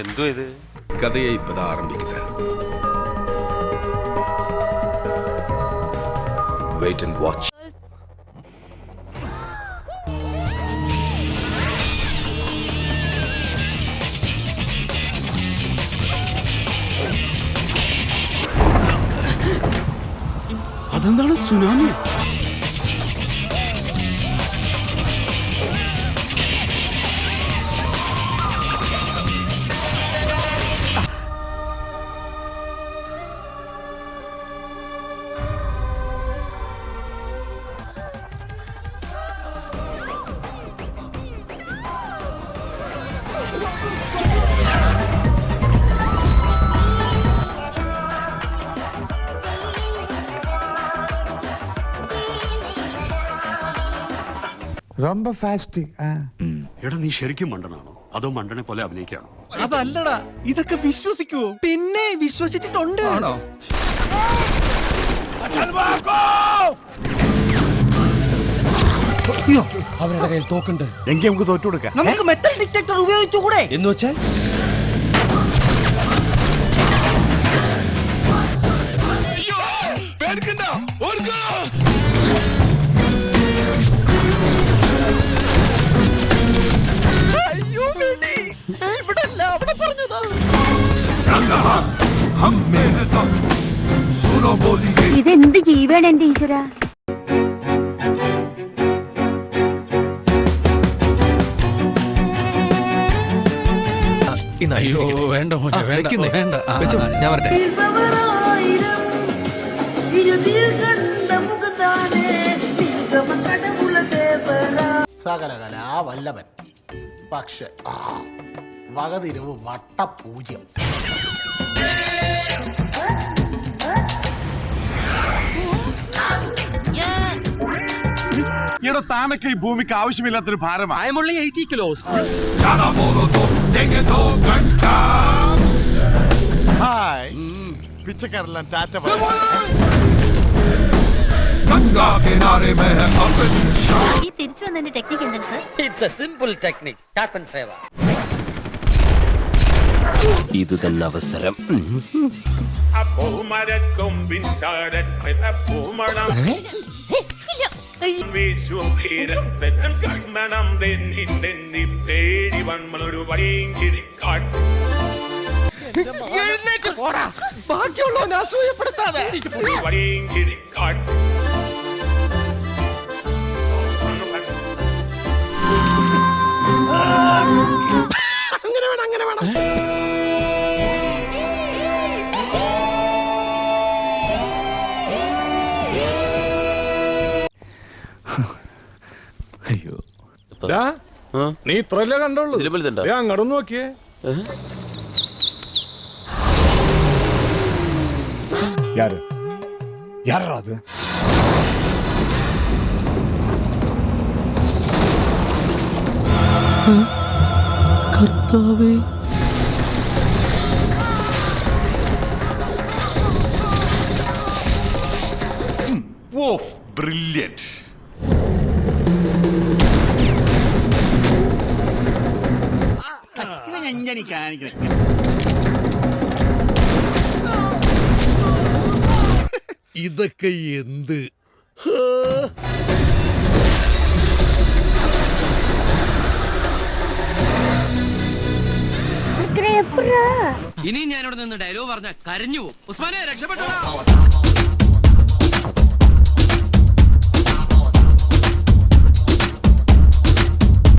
എന്തോ ഇത് കഥയെ ഇപ്പതാ ആരംഭിക്കുന്നത് വെയിറ്റ് ആൻഡ് വാച്ച് അതെന്താണ് സുനാമിയാ ரொம்ப ஃபாஸ்ட் ஆ എടാ നീ ശരിക്കും മണ്ടനാണോ അതോ മണ്ടനെ പോലെ അഭിനയിക്കാണോ അതല്ലടാ ഇതൊക്കെ വിശ്വസിക്കുവോ പിന്നെ വിശ്വസിച്ചിട്ടുണ്ട് ആണോ അവരുടെ കയ്യിൽ തോക്കുണ്ട്. എങ്കിൽ നമുക്ക് തോറ്റു കൊടുക്കാം. നമുക്ക് മെറ്റൽ ഡിറ്റക്ടർ ഉപയോഗിച്ചുകൂടെ? എന്ന് വെച്ചാൽ? ഇതെന്ത് ജീവാണ് എന്റെ ഈശ്വര? അയ്യോ വേണ്ട മോശ വേണ്ട വേണ്ട. ആ, ആ, ഞാൻ വരട്ടെ. സകലകലാ വല്ലഭൻ. പക്ഷെ ആ, വകതിരിവ് വട്ടപൂജ്യം. ഇവിടെ താനൊക്കെ ഈ ഭൂമിക്ക് ആവശ്യമില്ലാത്തൊരു ഭാരമാണ് എയ്റ്റി കിലോസ് ഹായ് പിച്ചക്കാരെല്ലാം ടാറ്റ ഈ തിരിച്ചു വന്നതിന്റെ ടെക്നിക് എന്താണ് sir it's a simple technique ടാപ്പൻ സേവ ഇത് തന്നെ അവസരം പൂമരക്കൊമ്പിൻ ചാരപ്പൂമണം വീശും കണ്മണം തെന്നി തെന്നി തേടി വന്നൊരു വഴിയെങ്കിരി കാട്ടു ബാക്കിയുള്ളവനെ അസൂയപ്പെടുത്താതെ വഴിയെങ്കിരി കാട്ടു നീ ഇത്രല്ലേ കണ്ടുള്ളൂ? അങ്ങോട്ടൊന്ന് നോക്കിയേ. കർത്താവേ. ഓഫ് ബ്രില്യന്റ് ഇതൊക്കെ എന്ത്? ഇനി ഞാനിവിടെ നിന്ന് ഡയലോഗ് പറഞ്ഞ കരഞ്ഞു പോകും. ഉസ്മാനെ രക്ഷപ്പെട്ടോ